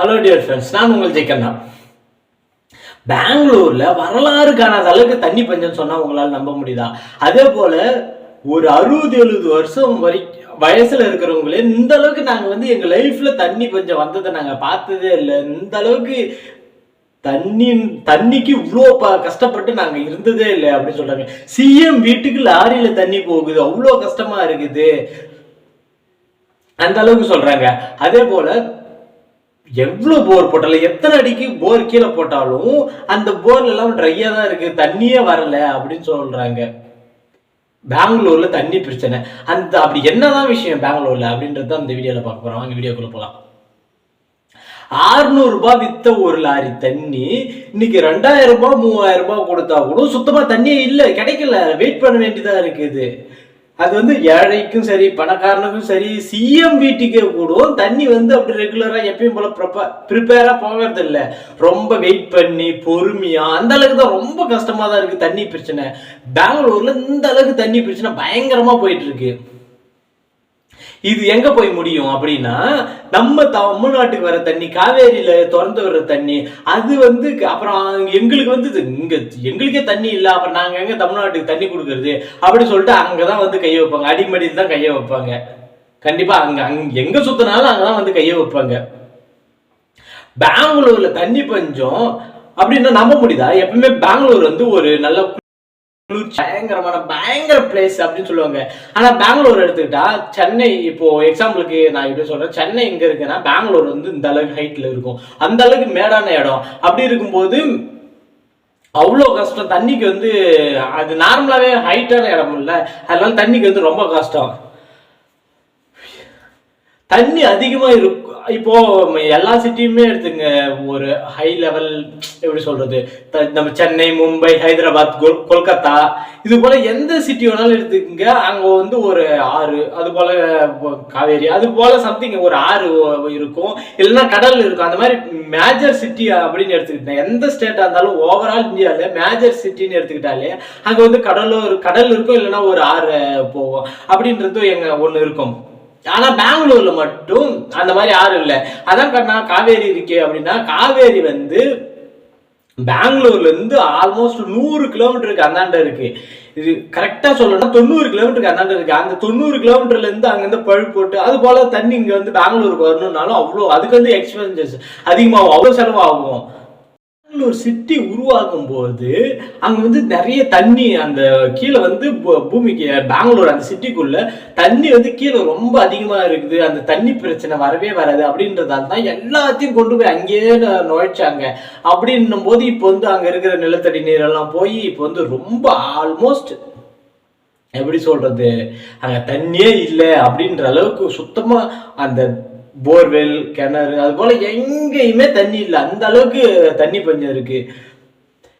Hello dear friends நான் உங்கள் ஜெய்கண்ணா பெங்களூர்ல வரலாறு காணாத அளவுக்கு தண்ணி பஞ்சம் சொன்னா உங்களால் நம்ப முடியுதா? அதே போல ஒரு அறுபது எழுபது வருஷம் வரை வயசுல இருக்கிறவங்களே இந்த அளவுக்கு நாங்க வந்து எங்க லைஃப்ல தண்ணி பஞ்சம் வந்ததை நாங்க பார்த்ததே இல்லை. இந்த அளவுக்கு தண்ணி தண்ணிக்கு இவ்வளோ ப கஷ்டப்பட்டு நாங்கள் இருந்ததே இல்லை அப்படின்னு சொல்கிறாங்க சிஎம் வீட்டுக்கு லாரியில் தண்ணி போகுது. அவ்வளோ கஷ்டமாக இருக்குது. அந்த அளவுக்கு சொல்கிறாங்க அதே போல் எவ்வளவு போர் போட்டாலும் எத்தனை அடிக்கு போர் கீழே போட்டாலும் அந்த போர்ல எல்லாம் ட்ரையா தான் இருக்கு. தண்ணியே வரல அப்படின்னு சொல்றாங்க. பெங்களூர்ல தண்ணி பிரச்சனை. அந்த அப்படி என்னதான் விஷயம் பெங்களூர்ல அப்படின்றத அந்த வீடியோல பார்க்க போறோம். வாங்க வீடியோக்குள்ள போலாம். 600 ரூபாய் வித்த ஒரு லாரி தண்ணி இன்னைக்கு ரெண்டாயிரம் ரூபாய் மூவாயிரம் ரூபாய் கொடுத்தா கூட சுத்தமா தண்ணியே இல்லை. கிடைக்கல. வெயிட் பண்ண வேண்டியதா இருக்குது. அது வந்து ஏழைக்கும் சரி பணக்காரனுக்கும் சரி சிஎம் வீட்டுக்கே கூடும். தண்ணி வந்து அப்படி ரெகுலராக எப்பயும் போல ப்ரிப்பேராக போகிறது இல்லை. ரொம்ப வெயிட் பண்ணி பொறுமையாக அந்த அளவுக்கு தான் ரொம்ப கஷ்டமாக தான் இருக்குது தண்ணி பிரச்சனை. பெங்களூரில் இந்த அளவுக்கு தண்ணி பிரச்சனை பயங்கரமாக போயிட்டுருக்கு இது எங்க போய் முடியும் அப்படின்னா நம்ம தமிழ்நாட்டுக்கு வர தண்ணி காவேரியில திறந்து வர்ற தண்ணி அது வந்து அப்புறம் எங்களுக்கு வந்து இது இங்க எங்களுக்கே தண்ணி இல்லை அப்புறம் நாங்க எங்க தமிழ்நாட்டுக்கு தண்ணி கொடுக்கறது அப்படி சொல்லிட்டு அங்கதான் வந்து கையை வைப்பாங்க. அடிமடியில் தான் கையை வைப்பாங்க. கண்டிப்பா அங்க அங்க எங்க சுத்தினாலும் அங்கதான் வந்து கையை வைப்பாங்க. பெங்களூர்ல தண்ணி பஞ்சம் அப்படின்னா நம்ப முடியுதா? எப்பவுமே பெங்களூர் வந்து ஒரு நல்ல பயங்கரமான பயங்கர பிளேஸ் அப்படின்னு சொல்லுவாங்க. ஆனா பெங்களூர் எடுத்துக்கிட்டா சென்னை இப்போ எக்ஸாம்பிளுக்கு நான் இப்படி சொல்றேன். சென்னை எங்க இருக்குன்னா பெங்களூர் வந்து இந்த அளவுக்கு ஹைட்ல இருக்கும். அந்த அளவுக்கு மேடான இடம். அப்படி இருக்கும்போது அவ்வளோ கஷ்டம். தண்ணிக்கு வந்து அது நார்மலாகவே ஹைட்டான இடம் இல்லை. அதனால தண்ணிக்கு வந்து ரொம்ப கஷ்டம். தண்ணி அதிகமாக இருக்கும் இப்போ எல்லா சிட்டியுமே எடுத்துங்க ஒரு ஹை லெவல் எப்படி சொல்றது? நம்ம சென்னை மும்பை ஹைதராபாத் கொல்கத்தா இது போல எந்த சிட்டி வேணாலும் எடுத்துக்கங்க. அங்க வந்து ஒரு ஆறு அது போல காவேரி அது போல சம்திங் ஒரு ஆறு இருக்கும். இல்லைன்னா கடல் இருக்கும். அந்த மாதிரி மேஜர் சிட்டி அப்படின்னு எடுத்துக்கிட்டேன். எந்த ஸ்டேட்டா இருந்தாலும் ஓவரால் இந்தியாவில் மேஜர் சிட்டின்னு எடுத்துக்கிட்டாலே அங்க வந்து கடலும் கடல் இருக்கும் இல்லைன்னா ஒரு ஆறு போகும் அப்படின்றதும் எங்க ஒண்ணு இருக்கும். ஆனா பெங்களூர்ல மட்டும் அந்த மாதிரி யாரும் இல்லை. அதான் கண்ணா காவேரி இருக்கே அப்படின்னா காவேரி வந்து பெங்களூர்ல இருந்து ஆல்மோஸ்ட் நூறு கிலோமீட்டருக்கு அந்தாண்ட இருக்கு. இது கரெக்டா சொல்லணும்னா தொண்ணூறு கிலோமீட்டருக்கு அந்தாண்ட இருக்கு. அந்த தொண்ணூறு கிலோமீட்டர்ல இருந்து அங்கிருந்து பழு போட்டு அது போல தண்ணி இங்க வந்து பெங்களூருக்கு வரணும்னாலும் அவ்வளோ அதுக்கு வந்து எக்ஸ்பென்சஸ் அதிகமாகும். அவ்வளோ செலவாகும். பெங்களூர் சிட்டி உருவாகும் போது அங்க வந்து நிறைய தண்ணி அந்த கீழே வந்து பூ- பூமிக்கு பெங்களூர் அந்த சிட்டிக்குள்ள தண்ணி வந்து கீழே ரொம்ப அதிகமா இருக்குது. அந்த தண்ணி பிரச்சனை வரவே வராது அப்படின்றதால தான் எல்லாத்தையும் கொண்டு போய் அங்கேயே நுழைச்சாங்க. அப்படின்னும் போது இப்போ வந்து அங்க இருக்கிற நிலத்தடி நீரெல்லாம் போய் இப்போ வந்து ரொம்ப ஆல்மோஸ்ட் எப்படி சொல்றது? அங்க தண்ணியே இல்லை அப்படின்ற அளவுக்கு சுத்தமா அந்த போர்வெல் கிணறு அது போல எங்கேயுமே தண்ணி இல்லை. அந்த அளவுக்கு தண்ணி பஞ்சம் இருக்கு.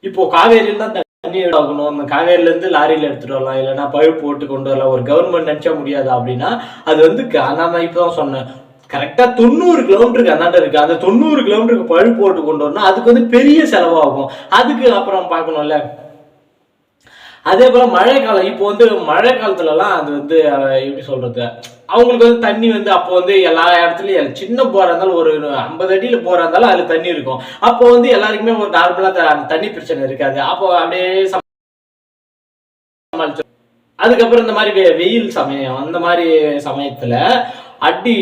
இப்போ காவேரியில் தான் தண்ணி ஆகணும் அந்த காவேரியில இருந்து லாரியில எடுத்துட்டு வரலாம். இல்லைன்னா பழுப்பு போட்டு கொண்டு வரலாம். ஒரு கவர்மெண்ட் நினைச்சா முடியாது அப்படின்னா அது வந்து க- நான் தான் இப்பதான் சொன்னேன். கரெக்டா தொண்ணூறு கிலோமீட்டருக்கு அந்தாண்ட இருக்கு. அந்த தொண்ணூறு கிலோமீட்டருக்கு பழுப்பு போட்டு கொண்டு வரணும் அதுக்கு வந்து பெரிய செலவாகும். அதுக்கு அப்புறம் பார்க்கணும்ல அதே போல மழை காலம் இப்போ வந்து மழை காலத்துலலாம் அது வந்து எப்படி சொல்றது? அவங்களுக்கு வந்து தண்ணி வந்து அப்போ வந்து எல்லா இடத்துலயும் சின்ன போரா இருந்தாலும் ஒரு ஐம்பது அடியில போரா இருந்தாலும் அதுல தண்ணி இருக்கும். அப்போ வந்து எல்லாருக்குமே ஒரு நார்மலா த- தண்ணி பிரச்சனை இருக்காது. அப்போ அப்படியே சமாளிச்சு அதுக்கப்புறம் இந்த மாதிரி வெயில் சமயம் அந்த மாதிரி சமயத்துல அடி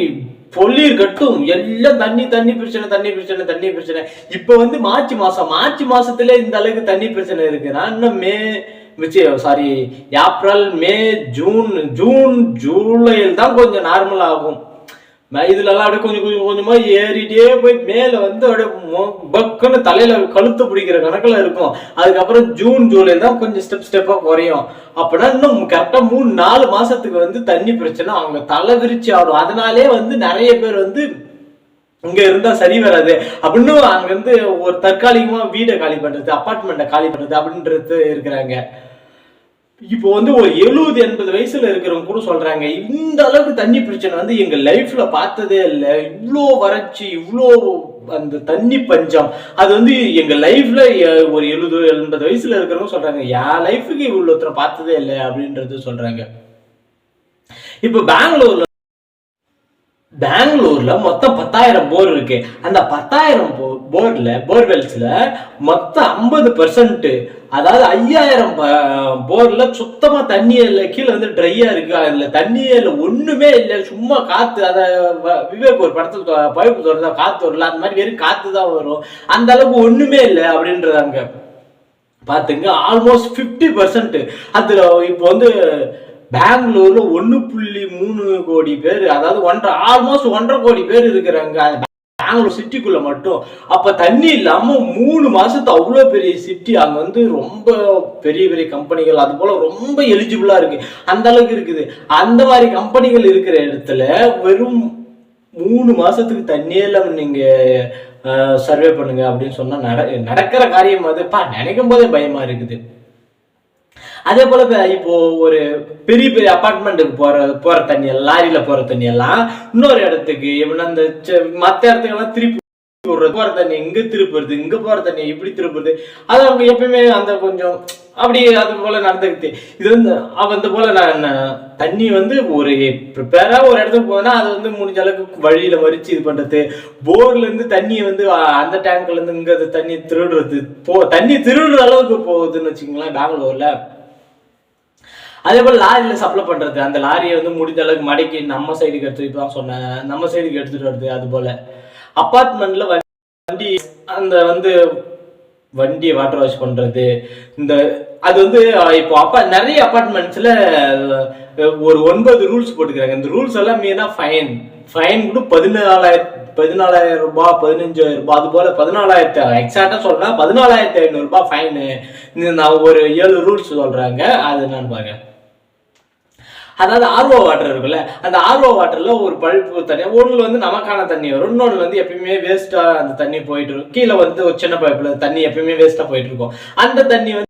பொல்லீர் கட்டும் எல்லாம் தண்ணி தண்ணி பிரச்சனை தண்ணி பிரச்சனை தண்ணி பிரச்சனை. இப்ப வந்து மார்ச் மாசம் மார்ச் மாசத்துல இந்த அளவுக்கு தண்ணி பிரச்சனை இருக்குன்னா இன்னும் May sorry April May June June ஜூலையில் தான் கொஞ்சம் நார்மல் ஆகும். இதுலலாம் அப்படியே கொஞ்சம் கொஞ்சம் கொஞ்சமாக ஏறிட்டே போய் மேலே வந்து அப்படியே பக்குன்னு தலையில் கழுத்து பிடிக்கிற கணக்கில் இருக்கும். அதுக்கப்புறம் ஜூன் ஜூலை தான் கொஞ்சம் ஸ்டெப் ஸ்டெப்பாக குறையும். அப்படின்னா இன்னும் கரெக்டாக மூணு நாலு மாதத்துக்கு வந்து தண்ணி பிரச்சனை அவங்க தலை விரிச்சு ஆடும். அதனாலே வந்து நிறைய பேர் வந்து இங்கே இருந்தால் சரி வராது. அப்படின்னு அங்கேருந்து ஒரு தற்காலிகமாக வீடை காலி பண்ணுறது அப்பார்ட்மெண்ட்டை காலி பண்ணுறது அப்படின்றது இருக்கிறாங்க. இப்போ வந்து ஒரு எழுபது எண்பது வயசுல இருக்கிறவங்க கூட சொல்றாங்க இந்த அளவுக்கு தண்ணி பிரச்சனை வந்து எங்க லைஃப்ல பார்த்ததே இல்லை. இவ்வளோ வறட்சி இவ்வளோ அந்த தண்ணி பஞ்சம். அது வந்து எங்க லைஃப்ல ஒரு எழுபது எண்பது வயசுல இருக்கிறவங்க சொல்றாங்க என் லைஃபுக்கு இவ்வளோ ஒருத்தரை பார்த்ததே இல்லை அப்படின்றது சொல்றாங்க. இப்போ பெங்களூர்ல பெங்களூர்ல மொத்தம் பத்தாயிரம் போர் இருக்கு. அந்த பத்தாயிரம் போர்ல போர்வெல்ஸ்ல மொத்தம் ஐம்பது பெர்சன்ட் அதாவது ஐயாயிரம் போர்ல சுத்தமா தண்ணியே இல்லை. கீழே வந்து ட்ரையா இருக்கு. அதுல தண்ணியே இல்லை. ஒண்ணுமே இல்லை. சும்மா காத்து அத விவேக் ஒரு படத்துல பைப்பு தோறதா காத்து வரல அந்த மாதிரி வெறும் காத்து தான் வரும். அந்த அளவுக்கு ஒண்ணுமே இல்லை அப்படின்றதாங்க பாத்துங்க ஆல்மோஸ்ட் ஃபிஃப்டி பர்சன்ட் அதுல இப்போ வந்து பெங்களூர்ல ஒன்னு புள்ளி மூணு கோடி பேர் அதாவது ஒன்றரை ஆல்மோஸ்ட் ஒன்றரை கோடி பேர் இருக்கிறாங்க. பெங்களூர் சிட்டிக்குள்ள மட்டும். அப்ப தண்ணி இல்லாம மூணு மாசத்து அவ்வளோ பெரிய சிட்டி அங்க வந்து ரொம்ப பெரிய பெரிய கம்பெனிகள் அது போல ரொம்ப எலிஜிபிளா இருக்கு. அந்த அளவுக்கு இருக்குது. அந்த மாதிரி கம்பெனிகள் இருக்கிற இடத்துல வெறும் மூணு மாசத்துக்கு தண்ணியே இல்லாம நீங்க சர்வே பண்ணுங்க அப்படின்னு சொன்னா நட நடக்கிற காரியம் அதுப்பா நினைக்கும் போதே பயமா இருக்குது. அதே போல இப்போ ஒரு பெரிய பெரிய அபார்ட்மெண்ட்டுக்கு போற போற தண்ணி எல்லாம் லாரியில போற தண்ணி எல்லாம் இன்னொரு இடத்துக்கு எப்படின்னா இந்த மத்த இடத்துக்கு எல்லாம் திருப்பி விடுறது. போற தண்ணி இங்க திருப்புறது? இங்க போற தண்ணி இப்படி திருப்புறது? அது அவங்க எப்பயுமே அந்த கொஞ்சம் அப்படி அது போல நடந்துக்கிட்டு இது வந்து அந்த போல நான் தண்ணி வந்து ஒரு ப்ரிப்பேரா ஒரு இடத்துக்கு போனா அது வந்து முடிஞ்ச அளவுக்கு வழியில மறிச்சு இது பண்றது. போர்ல இருந்து தண்ணியை வந்து அந்த டேங்க்ல இருந்து இங்க தண்ணி திருடுறது போ தண்ணி திருடுற அளவுக்கு போகுதுன்னு வச்சுக்கோங்களேன் பெங்களூர்ல. அதே போல் லாரியில் சப்ளை பண்ணுறது அந்த லாரியை வந்து முடிஞ்ச அளவுக்கு மடக்கி நம்ம சைடுக்கு எடுத்துகிட்டு தான் சொன்னேன். நம்ம சைடுக்கு எடுத்துகிட்டு வருது அது போல். அப்பார்ட்மெண்ட்டில் வண்டி அந்த வந்து வண்டியை வாட்டர் வாஷ் பண்ணுறது இந்த அது வந்து இப்போ அப்பா நிறைய அப்பார்ட்மெண்ட்ஸில் ஒரு ஒன்பது ரூல்ஸ் போட்டுக்கிறாங்க. இந்த ரூல்ஸ் எல்லாம் மீனா ஃபைன் ஃபைன் கூட பதினாலாயிரம் பதினாலாயிரம் ரூபாய் பதினஞ்சாயிரம் ரூபாய் அது போல பதினாலாயிரத்தி எக்ஸாக்டாக சொல்கிறேன் பதினாலாயிரத்தி ஐநூறுரூபா ஃபைனு நான் ஒரு ஏழு ரூல்ஸ் சொல்கிறாங்க அது நான் பாருங்க. அதாவது ஆர்வோ வாட்டர் இருக்குல்ல அந்த ஆர்வோ வாட்டரில் ஒரு பழுப்பு தண்ணி ஒன்று வந்து நமக்கான தண்ணி வரும். இன்னொன்று வந்து எப்பயுமே வேஸ்ட்டாக அந்த தண்ணி போயிட்டு இருக்கும். கீழே வந்து ஒரு சின்ன பைப்பில் தண்ணி எப்பயுமே வேஸ்ட்டாக போயிட்டு இருக்கும். அந்த தண்ணி வந்து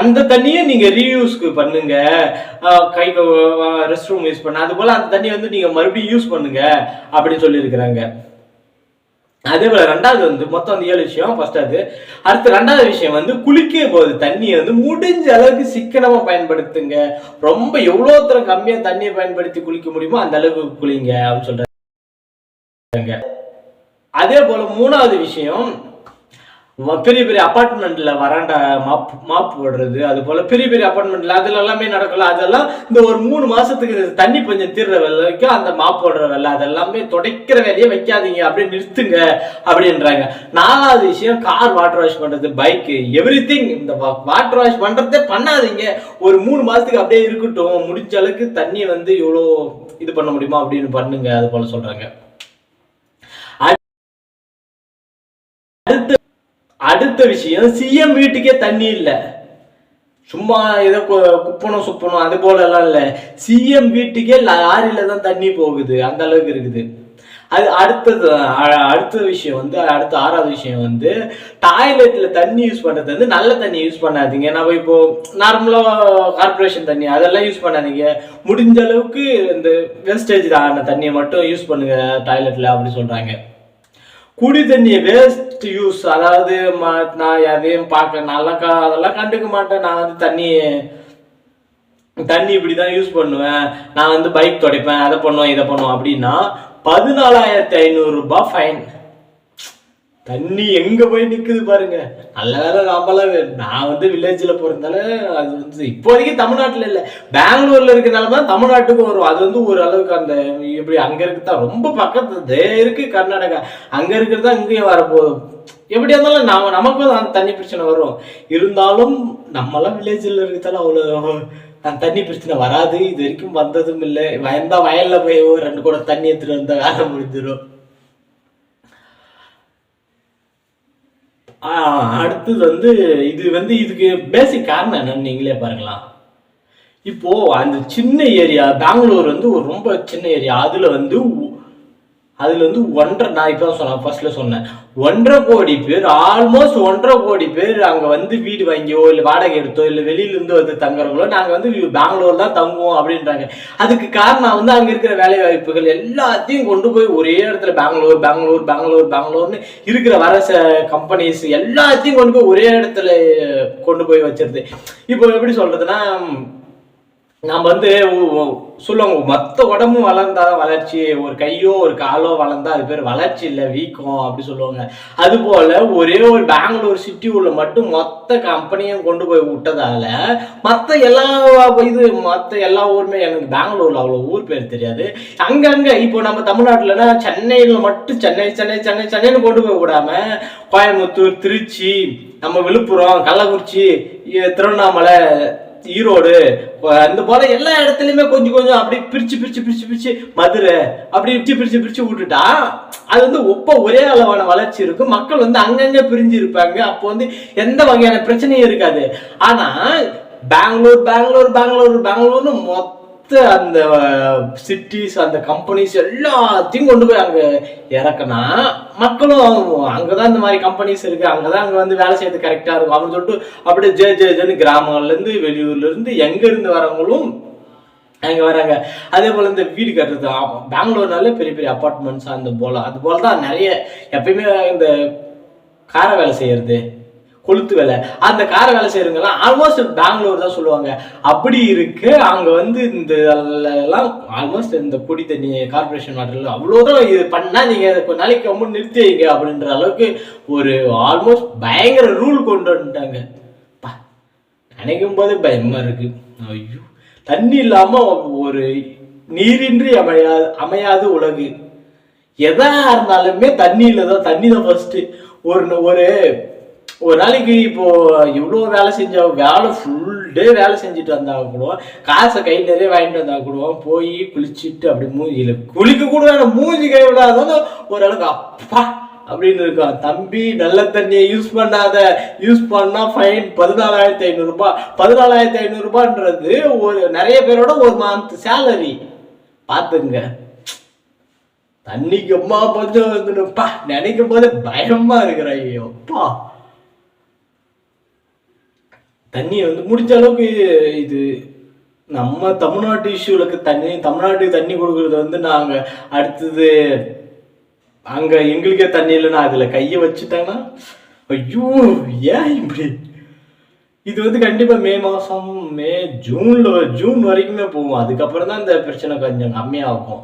அந்த தண்ணியை நீங்க ரீயூஸ்க்கு பண்ணுங்க. கை ரெஸ்ட் ரூம் யூஸ் பண்ண. அது போல அந்த தண்ணியை வந்து நீங்க மறுபடியும் யூஸ் பண்ணுங்க. அப்படின்னு சொல்லியிருக்கிறாங்க. அதே போல ரெண்டாவது வந்து மொத்தம் வந்து ஏழு விஷயம். ஃபர்ஸ்ட் அது. அடுத்து ரெண்டாவது விஷயம் வந்து குளிக்கும் போது தண்ணியை வந்து முடிஞ்ச அளவுக்கு சிக்கனமா பயன்படுத்துங்க. ரொம்ப எவ்வளோ தரம் கம்மியா தண்ணியை பயன்படுத்தி குளிக்க முடியுமோ அந்த அளவுக்கு குளிங்க அப்படின்னு சொல்றாங்க. அதே போல மூணாவது விஷயம் பெரிய பெரிய அபார்ட்மெண்ட்ல வராண்டா மாப் மாப் போடுறது அது போல பெரிய பெரிய அபார்ட்மெண்ட்ல அதுல எல்லாமே நடக்கல அதெல்லாம் இந்த ஒரு மூணு மாசத்துக்கு தண்ணி கொஞ்சம் தீர்ற வரைக்கும் அந்த மாப் போடுற வேலை அதெல்லாமே துடைக்கிற வேலையை வைக்காதீங்க அப்படியே நிறுத்துங்க அப்படின்றாங்க. நாலாவது விஷயம் கார் வாட்டர் வாஷ் பண்றது பைக் எவ்ரி இந்த வாட்டர் வாஷ் பண்றதே பண்ணாதீங்க. ஒரு மூணு மாசத்துக்கு அப்படியே இருக்கட்டும் முடிஞ்ச அளவுக்கு தண்ணியை வந்து எவ்வளோ இது பண்ண முடியுமா அப்படின்னு பண்ணுங்க அது போல சொல்றாங்க. அடுத்த விஷயம் சிஎம் வீட்டுக்கே தண்ணி இல்லை. சும்மா ஏதோ கு- குப்பணும் சுப்பணும் அது போல எல்லாம் சிஎம் வீட்டுக்கே லாரியில தான் தண்ணி போகுது. அந்த அளவுக்கு இருக்குது. அது அடுத்தது அ- அடுத்த விஷயம் வந்து அடுத்த ஆறாவது விஷயம் வந்து டாய்லெட்ல தண்ணி யூஸ் பண்றது வந்து நல்ல தண்ணி யூஸ் பண்ணாதீங்க. நம்ம இப்போ நார்மலா கார்பரேஷன் தண்ணி அதெல்லாம் யூஸ் பண்ணாதீங்க. முடிஞ்ச அளவுக்கு இந்த வேஸ்டேஜ் ஆன தண்ணியை மட்டும் யூஸ் பண்ணுங்க டாய்லெட்ல அப்படி சொல்றாங்க. குடி தண்ணியை வேஸ்ட் யூஸ் அதாவது நான் எதையும் பார்க்க நல்லா அதெல்லாம் கண்டுக்க மாட்டேன். நான் வந்து தண்ணி தண்ணி இப்படி தான் யூஸ் பண்ணுவேன். நான் வந்து பைக் துடைப்பேன் அதை பண்ணுவேன் இதை பண்ணுவேன். அப்படின்னா பதினாலாயிரத்தி ஐநூறு ரூபாய் ஃபைன் தண்ணி எங்க போய் நிக்குது பாருங்க. நல்ல வேலை நாமெல்லாம் நான் வந்து வில்லேஜ்ல பிறந்தால அது வந்து இப்போதைக்கு தமிழ்நாட்டுல இல்ல. பெங்களூர்ல இருக்கிறனால தான் தமிழ்நாட்டுக்கு வரும். அது வந்து ஒரு அளவுக்கு அந்த எப்படி அங்க இருக்குதா ரொம்ப பக்கத்து இருக்கு கர்நாடகா. அங்க இருக்கிறது தான் இங்கேயும் வரப்போகுது. எப்படி இருந்தாலும் நாம நமக்கும் அந்த தண்ணி பிரச்சனை வரும். இருந்தாலும் நம்மளாம் வில்லேஜ்ல இருக்கிறதால அவ்வளோ அந்த தண்ணி பிரச்சனை வராது. இது வரைக்கும் வந்ததும் இல்லை. வயந்தா வயல்ல போய் ரெண்டு கூட தண்ணி எடுத்துட்டு வந்தா வேலை முடிஞ்சிடும் அடுத்தது வந்து இது வந்து இதுக்கு பேசிக் காரணம் என்னன்னு நீங்களே பாருங்களா இப்போ அந்த சின்ன ஏரியா பெங்களூர் வந்து ஒரு ரொம்ப சின்ன ஏரியா அதுல வந்து அதுல வந்து ஒன்றரை நான் இப்போ சொன்னேன் ஃபர்ஸ்ட்டில் சொன்னேன். ஒன்றரை கோடி பேர் ஆல்மோஸ்ட் ஒன்றரை கோடி பேர் அங்க வந்து வீடு வாங்கியோ இல்ல வாடகை எடுத்தோ இல்ல வெளியில இருந்து வந்து தங்குறவங்களோ நாங்க வந்து பெங்களூர் தான் தங்குவோம் அப்படின்றாங்க. அதுக்கு காரணம் வந்து அங்க இருக்கிற வேலை வாய்ப்புகள் எல்லாத்தையும் கொண்டு போய் ஒரே இடத்துல பெங்களூர் பெங்களூர் பெங்களூர் பெங்களூர்னு இருக்கிற வர கம்பெனிஸ் எல்லாத்தையும் கொண்டு போய் ஒரே இடத்துல கொண்டு போய் வச்சிருது. இப்போ எப்படி சொல்றதுன்னா நம்ம வந்து சொல்லுவாங்க மொத்த உடம்பும் வளர்ந்தாதான் வளர்ச்சி. ஒரு கையோ ஒரு காலோ வளர்ந்தா அது பேர் வளர்ச்சி இல்லை வீக்கம் அப்படி சொல்லுவாங்க. அது போல ஒரே ஒரு பெங்களூர் சிட்டி உள்ள மட்டும் மொத்த கம்பெனியும் கொண்டு போய் விட்டதால மற்ற எல்லா இது மற்ற எல்லா ஊருமே எனக்கு பெங்களூர்ல அவ்வளோ ஊர் பேர் தெரியாது. அங்கங்க இப்போ நம்ம தமிழ்நாட்டில்னா சென்னையில மட்டும் சென்னை சென்னை சென்னை சென்னைன்னு கொண்டு போய் விடாம கோயம்புத்தூர் திருச்சி நம்ம விழுப்புரம் கள்ளக்குறிச்சி திருவண்ணாமலை ஈரோடு அந்த போல எல்லா இடத்துலயுமே கொஞ்சம் கொஞ்சம் அப்படி பிரிச்சு பிரிச்சு பிரிச்சு பிரிச்சு மதுரை அப்படி பிரிச்சு பிரிச்சு பிரிச்சு விட்டுட்டா அது வந்து ஒப்ப ஒரே அளவான வளர்ச்சி இருக்கும். மக்கள் வந்து அங்கங்க பிரிஞ்சு இருப்பாங்க. அப்போ வந்து எந்த வகையான பிரச்சனையும் இருக்காது. ஆனா பெங்களூர் பெங்களூர் பெங்களூர் பெங்களூர்னு மொத்த அந்த சிட்டிஸ் அந்த கம்பெனிஸ் எல்லாத்தையும் கொண்டு போய் அங்க இறக்குனா மக்களும் அங்கதான் இந்த மாதிரி கம்பெனிஸ் இருக்கு. அங்கதான் அங்க வந்து வேலை செய்யறது கரெக்டா இருக்கும். அப்படின்னு சொல்லிட்டு அப்படியே ஜே ஜே ஜேன்னு கிராமங்கள்ல இருந்து வெளியூர்ல இருந்து எங்க இருந்து வரவங்களும் அங்க வராங்க. அதே போல இந்த வீடு கட்டுறது பெங்களூர்னாலே பெரிய பெரிய அப்பார்ட்மெண்ட்ஸ் அந்த போல. அது போல் தான் நிறைய எப்பயுமே இந்த கார வேலை செய்யறது. கொளுத்து வேலை. அந்த கார வேலை செய்யறவங்கலாம் ஆல்மோஸ்ட் பெங்களூர் தான் சொல்லுவாங்க. அப்படி இருக்கு அங்க வந்து இந்த எல்லாம் ஆல்மோஸ்ட் இந்த குடி தண்ணி கார்பரேஷன் வாட்டர்ல அவ்வளோதான் இது பண்ணா நீங்க கொஞ்ச நாளைக்கு ரொம்ப நிறுத்தி வைங்க அப்படின்ற அளவுக்கு ஒரு ஆல்மோஸ்ட் பயங்கர ரூல் கொண்டு வந்துட்டாங்க. பா, நினைக்கும் போதே பயமா இருக்கு. ஐயோ தண்ணி இல்லாம ஒரு நீரின்றி அமையாது அமையாது உலகு. எதா இருந்தாலுமே தண்ணியில தான் தண்ணி தான் ஃபர்ஸ்ட் ஒரு ஒரு ஒரு நாளைக்கு இப்போ எவ்வளோ வேலை செஞ்சா வேலை ஃபுல் டே வேலை செஞ்சுட்டு வந்தா கூட காசை கை நிறைய வாங்கிட்டு வந்தா கூட போய் குளிச்சுட்டு அப்படி மூஞ்சியில் குளிக்க கூட வேணாம் மூஞ்சி கை விடாதான் ஓரளவுக்கு அப்பா அப்படின்னு இருக்கும். தம்பி நல்ல தண்ணியை யூஸ் பண்ணாத. யூஸ் பண்ணா ஃபைன் பதினாலாயிரத்தி ஐநூறுரூபா பதினாலாயிரத்தி ஐநூறுரூபான்றது ஒரு நிறைய பேரோட ஒரு மந்த் சேலரி பார்த்துங்க. தண்ணிக்கு அம்மா பஞ்சம் வந்துடுப்பா நினைக்கும் போது பயமா இருக்கிற ஐயோப்பா தண்ணியை வந்து முடிஞ்ச அளவுக்கு இது நம்ம தமிழ்நாட்டு இஷ்யூலுக்கு தண்ணி தமிழ்நாட்டுக்கு தண்ணி கொடுக்கறது வந்து நாங்கள் அடுத்தது அங்கே எங்களுக்கே தண்ணி இல்லைன்னா அதில் கையை வச்சுட்டாங்கன்னா ஐயோ ஏன் இப்படி? இது வந்து கண்டிப்பாக மே மாதம் மே ஜூனில் ஜூன் வரைக்குமே போகும். அதுக்கப்புறம் தான் இந்த பிரச்சனை கொஞ்சம் கம்மியாகும்.